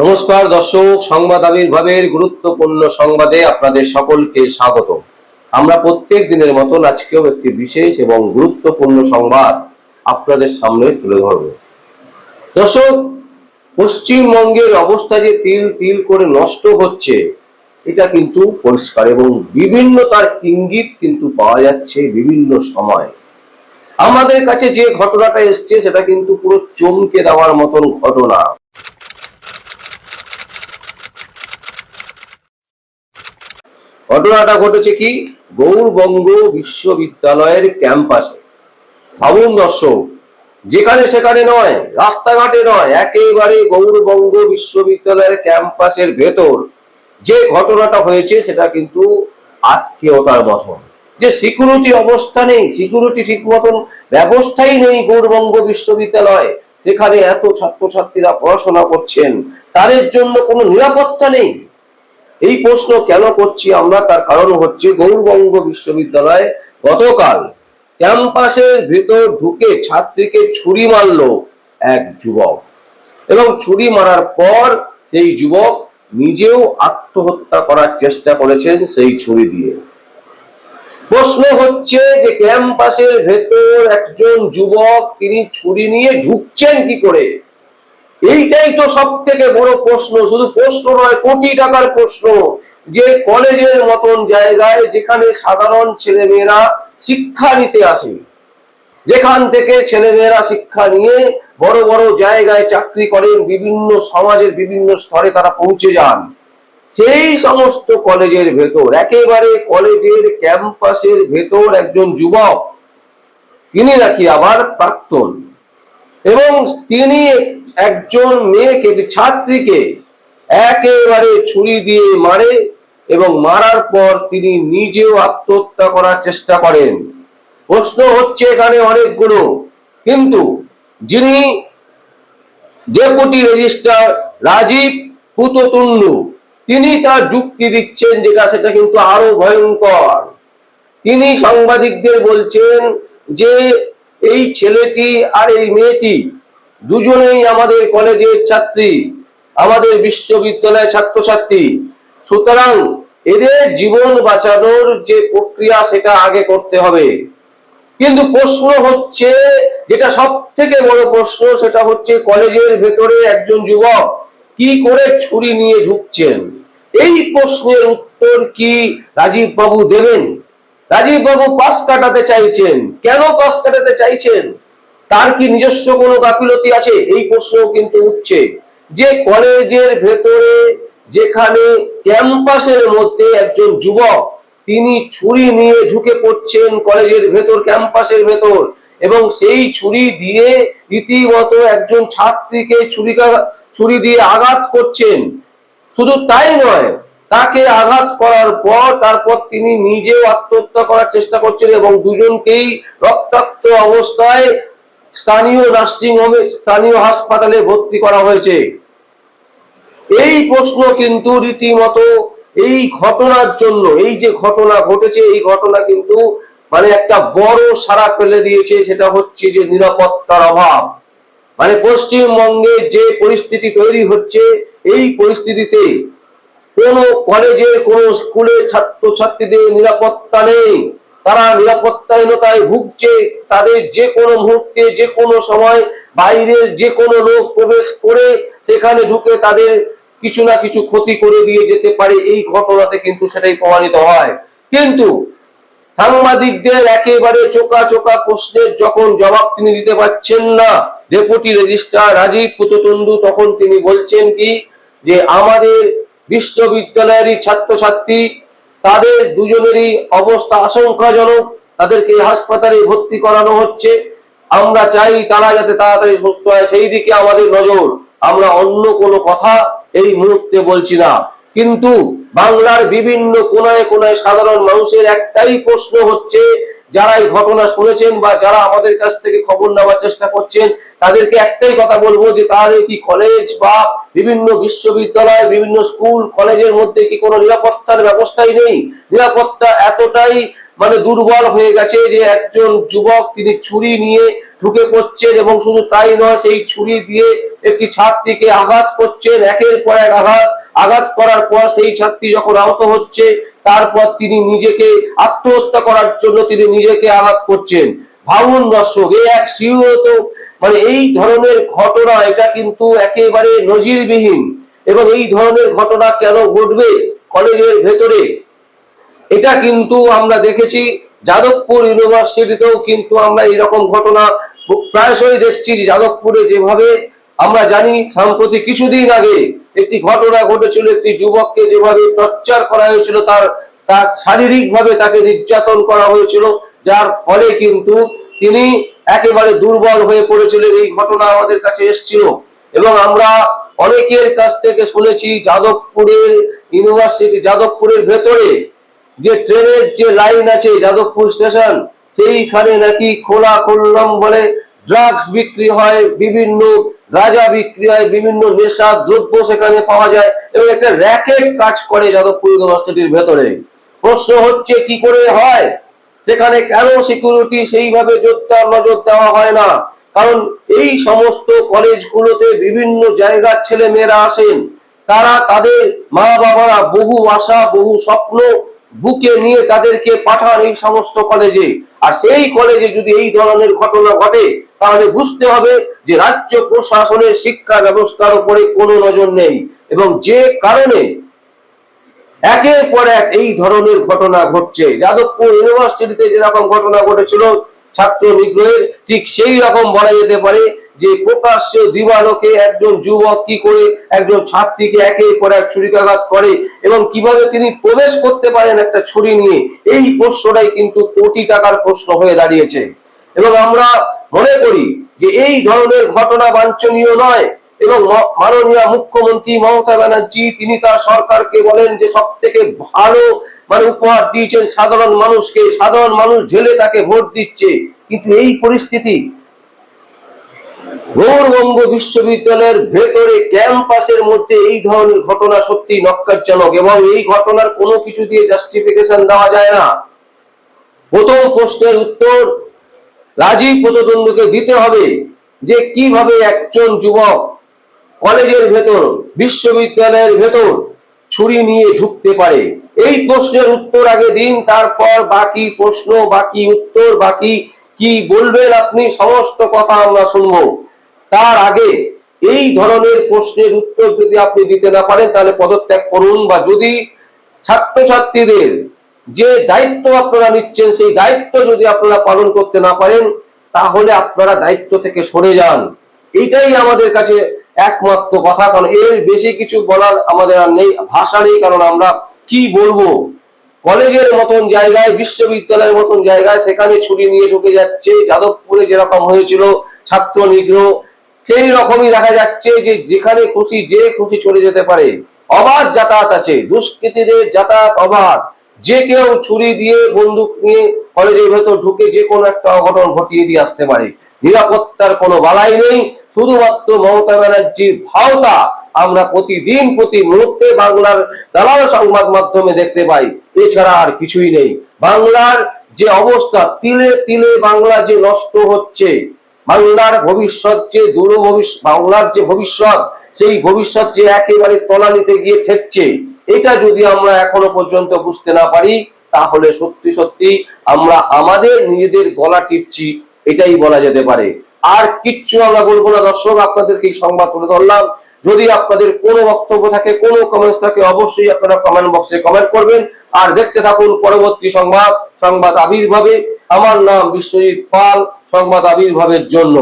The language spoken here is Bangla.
নমস্কার দর্শক, সংবাদ আবির্ভাবের গুরুত্বপূর্ণ সংবাদে আপনাদের সকলকে স্বাগত আমরা প্রত্যেক দিনের মতন আজকেও একটি বিশেষ এবং গুরুত্বপূর্ণ সংবাদ আপনাদের সামনে তুলে ধরব। দর্শক, পশ্চিমবঙ্গের অবস্থা যে তিল তিল করে নষ্ট হচ্ছে, এটা কিন্তু পরিষ্কার এবং বিভিন্ন তার ইঙ্গিত কিন্তু পাওয়া যাচ্ছে বিভিন্ন সময়। আমাদের কাছে যে ঘটনাটা এসছে, সেটা কিন্তু পুরো চমকে দেওয়ার মতন ঘটনা। ঘটনাটা ঘটেছে কি? গৌরবঙ্গ বিশ্ববিদ্যালয়ের ক্যাম্পাসে। ভাবুন দর্শক, যেখানে সেখানে নয়, রাস্তাঘাটে নয়, একেবারে গৌরবঙ্গ বিশ্ববিদ্যালয়ের ক্যাম্পাসের ভেতর। যে ঘটনাটা হয়েছে, সেটা কিন্তু আত্মীয়তার মতন। যে সিকিউরিটি অবস্থা নেই সিকিউরিটি ঠিক মতন ব্যবস্থাই নেই গৌরবঙ্গ বিশ্ববিদ্যালয়। সেখানে এত ছাত্রছাত্রীরা পড়াশোনা করছেন, তাদের জন্য কোনো নিরাপত্তা নেই। এই প্রশ্ন কেন করছি আমরা? তার কারণ হচ্ছে গৌরবঙ্গ বিশ্ববিদ্যালয়ে গতকাল ক্যাম্পাসের ভেতর ঢুকে ছাত্রীকে ছুরি মারল এক যুবক। এবং ছুরি মারার পর সেই যুবক নিজেও আত্মহত্যা করার চেষ্টা করেছেন সেই ছুরি দিয়ে। প্রশ্ন হচ্ছে যে ক্যাম্পাসের ভেতর একজন যুবক তিনি ছুরি নিয়ে ঢুকছেন কি করে? এইটাই তো সব থেকে বড় প্রশ্ন, শুধু প্রশ্ন নয়, কোটি টাকার প্রশ্ন। যে কলেজের মতন জায়গায় যেখানে সাধারণ ছেলেমেয়েরা শিক্ষা নিতে আসে, যেখান থেকে ছেলেমেয়েরা শিক্ষা নিয়ে বড় বড় জায়গায় চাকরি করেন, বিভিন্ন সমাজের বিভিন্ন স্তরে তারা পৌঁছে যান, সেই সমস্ত কলেজের ভেতর, একেবারে কলেজের ক্যাম্পাসের ভেতর একজন যুবক, তিনি নাকি আবার প্রাক্তন। এবং তিনি একজন মেয়েকে ছাত্রীকে একেবারে ছুরি দিয়ে মারে এবং মারার পর তিনি নিজেও আত্মহত্যা করার চেষ্টা করেন। প্রশ্ন হচ্ছে এখানে অনেকগুলো। কিন্তু যিনি ডেপুটি রেজিস্ট্রার রাজীব পুততুন্ডু, তিনি তার যুক্তি দিচ্ছেন যেটা সেটা কিন্তু আরও ভয়ঙ্কর। তিনি সাংবাদিকদের বলছেন যে এই ছেলেটি আর এই মেয়েটি দুজনেই আমাদের কলেজের ছাত্রী, আমাদের বিশ্ববিদ্যালয়ের ছাত্রছাত্রী। সুতরাং এদের জীবন বাঁচানোর যে প্রক্রিয়া, সেটা আগে করতে হবে। কিন্তু প্রশ্ন হচ্ছে, যেটা সব থেকে বড় প্রশ্ন, সেটা হচ্ছে কলেজের ভেতরে একজন যুবক কি করে ছুরি নিয়ে ঢুকছেন? এই প্রশ্নের উত্তর কি রাজীব বাবু দেবেন? রাজীব বাবু পাশ কাটাতে চাইছেন। কেন পাশ কাটাতে চাইছেন? তার কি নিজস্ব কোনো গাফিলতি আছে? এই প্রশ্ন কিন্তু উঠছে। যে কলেজের ভেতরে, যেখানে ক্যাম্পাসের মধ্যে একজন যুবক, তিনি ছুরি নিয়ে ঢুকে পড়ছেন কলেজের ভেতর, ক্যাম্পাসের ভেতর, এবং সেই ছুরি দিয়ে রীতিমতো একজন ছাত্রীকে ছুরি ছুরি দিয়ে আঘাত করছেন। শুধু তাই নয় তাকে আঘাত করার পর তারপর তিনি নিজেও আত্মহত্যা করার চেষ্টা করছেন এবং দুজনকেই রক্তাক্ত অবস্থায় স্থানীয় নার্সিং হোমে, স্থানীয় হাসপাতালে ভর্তি করা হয়েছে। এই প্রশ্ন কিন্তু রীতিমতো এই ঘটনার জন্য, এই যে ঘটনা ঘটেছে, এই ঘটনা কিন্তু মানে একটা বড় সারা ফেলে দিয়েছে, সেটা হচ্ছে যে নিরাপত্তার অভাব। মানে পশ্চিমবঙ্গে যে পরিস্থিতি তৈরি হচ্ছে, এই পরিস্থিতিতে কোন কলেজে কোন স্কুলের ছাত্র ছাত্রীদের নিরাপত্তা নেই। তারা নিরাপত্তাহীনতায় ভুগছে। তাদের যে কোনো মুহূর্তে, যে কোনো সময় বাইরের যে কোনো লোক প্রবেশ করে সেখানে ঢুকে তাদের কিছু না কিছু ক্ষতি করে দিয়ে যেতে পারে। এই ঘটনাতে কিন্তু সেটাই প্রমাণিত হয়। কিন্তু সাংবাদিকদের একেবারে চোকা চোকা প্রশ্নের যখন জবাব তিনি দিতে পারছেন না, ডেপুটি রেজিস্ট্রার রাজীব পুততুন্ডু তখন তিনি বলছেন কি, যে আমাদের বিশ্ববিদ্যালয়েরই ছাত্রছাত্রী, তাদের দুজনেরই অবস্থা আশঙ্কাজনক। তাদেরকে হাসপাতালে ভর্তি করানো হচ্ছে। আমরা চাই তারা যাতে তাড়াতাড়ি সুস্থ হয়। সেই দিকে আমাদের নজর। আমরা অন্য কোনো কথা এই মুহূর্তে বলছি না। কিন্তু বাংলার বিভিন্ন কোনায় কোনায় সাধারণ মানুষের একটাই প্রশ্ন হচ্ছে যারা এই ঘটনা শুনেছেন বা যারা আমাদের কাছ থেকে খবর নেওয়ার চেষ্টা করছেন তাদেরকে একটাই কথা বলব যে তাদের কি কলেজ বা বিভিন্ন বিশ্ববিদ্যালয়, বিভিন্ন স্কুল কলেজের মধ্যে কি কোনো নিরাপত্তার ব্যবস্থাই নেই? নিরাপত্তা এতটাই মানে দুর্বল হয়ে গেছে যে একজন যুবক তিনি ছুরি নিয়ে ঢুকে পড়ছেন এবং শুধু তাই নয়, সেই ছুরি দিয়ে একটি ছাত্রীকে আঘাত করছেন, একের পর এক আঘাত আঘাত করার পর সেই ছাত্রী যখন আহত হচ্ছে, তারপর তিনি নিজেকে আত্মহত্যা করার জন্য তিনি নিজেকে আঘাত করছেন। ভাবুন দর্শক এই এক সিউত মানে এই ধরনের ঘটনা, এটা কিন্তু একেবারে নজিরবিহীন। এবং এই ধরনের ঘটনা কেন ঘটবে কলেজের ভেতরে? এটা কিন্তু আমরা দেখেছি, যাদবপুর ইউনিভার্সিটিতেও কিন্তু আমরা এরকম ঘটনা প্রায়শই দেখছি যাদবপুরে যেভাবে আমরা জানি, সম্প্রতি কিছুদিন আগে একটি ঘটনা ঘটেছিল, একটি যুবককে যেভাবে টর্চার করা হয়েছিল, তার তার শারীরিকভাবে তাকে নির্যাতন করা হয়েছিল, যার ফলে কিন্তু তিনি একেবারে দুর্বল হয়ে পড়েছিল এই ঘটনা আমাদের কাছে এসেছিল। এবং আমরা অনেকের কাছ থেকে শুনেছি যাদবপুরের ইউনিভার্সিটি, যাদবপুরের ভেতরে যে ট্রেনের যে লাইন আছে যাদবপুর স্টেশন, সেইখানে নাকি খোলা খুললাম বলে ড্রাগস বিক্রি হয়, বিভিন্ন রাজা বিক্রি হয়, বিভিন্ন নেশা দ্রব্য সেখানে পাওয়া যায় এবং একটা র্যাকেট কাজ করে যাদবপুর ইউনিভার্সিটির ভেতরে। প্রশ্ন হচ্ছে, কি করে হয়? সেখানে কেন সিকিউরিটি সেইভাবে জোরদার নজর দেওয়া হয় না? কারণ এই সমস্ত কলেজগুলোতে বিভিন্ন জায়গার ছেলে মেয়েরা আসেন। তারা তাদের মা বাবারা বহু আশা, বহু স্বপ্ন বুকে নিয়ে তাদেরকে পাঠান এই সমস্ত কলেজে। আর সেই কলেজে যদি এই ধরনের ঘটনা ঘটে, তাহলে বুঝতে হবে যে রাজ্য প্রশাসনের শিক্ষা ব্যবস্থার উপরে কোনো নজর নেই। এবং যে কারণে একের পর এক এই ধরনের ঘটনা ঘটছে। যাদবপুর ইউনিভার্সিটিতে যেরকম ঘটনা ঘটেছিল, ছাত্র নিগ্রহের ঠিক সেই রকম বলা যেতে পারে যে প্রকাশ্য দিবালোকে একজন যুবক কি করে একজন ছাত্রীকে একের পর এক ছুরিকাঘাত করে এবং কীভাবে তিনি প্রবেশ করতে পারেন একটা ছুরি নিয়ে, এই প্রশ্নটাই কিন্তু কোটি টাকার প্রশ্ন হয়ে দাঁড়িয়েছে। এবং আমরা মনে করি যে এই ধরনের ঘটনা বাঞ্ছনীয় নয়। এবং মাননীয় মুখ্যমন্ত্রী মমতা ব্যানার্জি, তিনি তার সরকারকে বলেন যে সব থেকে ভালো মানে উপহার দিয়েছেন সাধারণ মানুষকে। সাধারণ মানুষ ঝেলে তাকে ভোট দিচ্ছে। কিন্তু এই পরিস্থিতি গৌরবঙ্গ বিশ্ববিদ্যালয়ের ভেতরে ক্যাম্পাসের মধ্যে এই ধরনের ঘটনা সত্যি নক্কারজনক এবং এই ঘটনার কোনো কিছু দিয়ে জাস্টিফিকেশন দেওয়া যায় না। প্রথম প্রশ্নের উত্তর, রাজীব প্রতিদ্বন্দ্বীকে দিতে হবে যে কীভাবে একজন যুবক কলেজের ভেতর, বিশ্ববিদ্যালয়ের ভেতর ছুরি নিয়ে ঢুকতে পারে। এই প্রশ্নের উত্তর আগে দিন, তারপর বাকি প্রশ্ন, বাকি উত্তর, বাকি কি বলবেন আপনি, সমস্ত কথা আমরা শুনব। তার আগে এই ধরনের প্রশ্নের উত্তর যদি আপনি দিতে না পারেন, তাহলে পদত্যাগ করুন বা যদি ছাত্রছাত্রীদের যে দায়িত্ব আপনারা নিচ্ছেন, সেই দায়িত্ব যদি আপনারা পালন করতে না পারেন, তাহলে আপনারা দায়িত্ব থেকে সরে যান। এইটাই আমাদের কাছে একমাত্র কথা, কারণ এর বেশি কিছু বলার আমাদের আর নেই ভাষা নেই, কারণ আমরা কি বলব? কলেজের মতন জায়গায়, বিশ্ববিদ্যালয়ের মতন জায়গায় সেখানে ছুটি নিয়ে ঢুকে যাচ্ছে, যাদবপুরে যেরকম হয়েছিল ছাত্র নিগ্রহ, সেই রকমই দেখা যাচ্ছে যে যেখানে খুশি যে খুশি চলে যেতে পারে। অবাধ যাতায়াত আছে, দুষ্কৃতীদের যাতায়াত অবাধ। যে কেউ ছুরি দিয়ে বন্দুক নিয়ে কলেজের ভেতর ঢুকে যে কোনো একটা অঘটন ঘটিয়ে দিয়ে আসতে পারে। নিরাপত্তার কোনো বালাই নেই শুধুমাত্র মমতা ব্যানার্জির ভাওতা আমরা প্রতিদিন প্রতি মুহূর্তে বাংলার দালাল সংবাদ মাধ্যমে দেখতে পাই। এছাড়া আর কিছুই নেই। বাংলার যে অবস্থা, তিলে তিলে বাংলা যে নষ্ট হচ্ছে, বাংলার ভবিষ্যৎ যে দূর ভবিষ্যৎ, বাংলার যে ভবিষ্যৎ, সেই ভবিষ্যৎ যে একেবারে তলানিতে গিয়ে ঠেকছে, এটা যদি আমরা এখনও পর্যন্ত বুঝতে না পারি, তাহলে সত্যি সত্যি আমরা আমাদের নিজেদের গলা টিপছি, এটাই বলা যেতে পারে। আর কিচ্ছু আমরা বলব না, দর্শক, আপনাদেরকে এই সংবাদ তুলে ধরলাম। যদি আপনাদের কোনো বক্তব্য থাকে, কোনো কমেন্টস থাকে, অবশ্যই আপনারা কমেন্ট বক্সে কমেন্ট করবেন। আর দেখতে থাকুন পরবর্তী সংবাদ সংবাদ আবির্ভাবে। আমার নাম বিশ্বজিৎ পাল, সংবাদ আবির্ভাবের জন্য।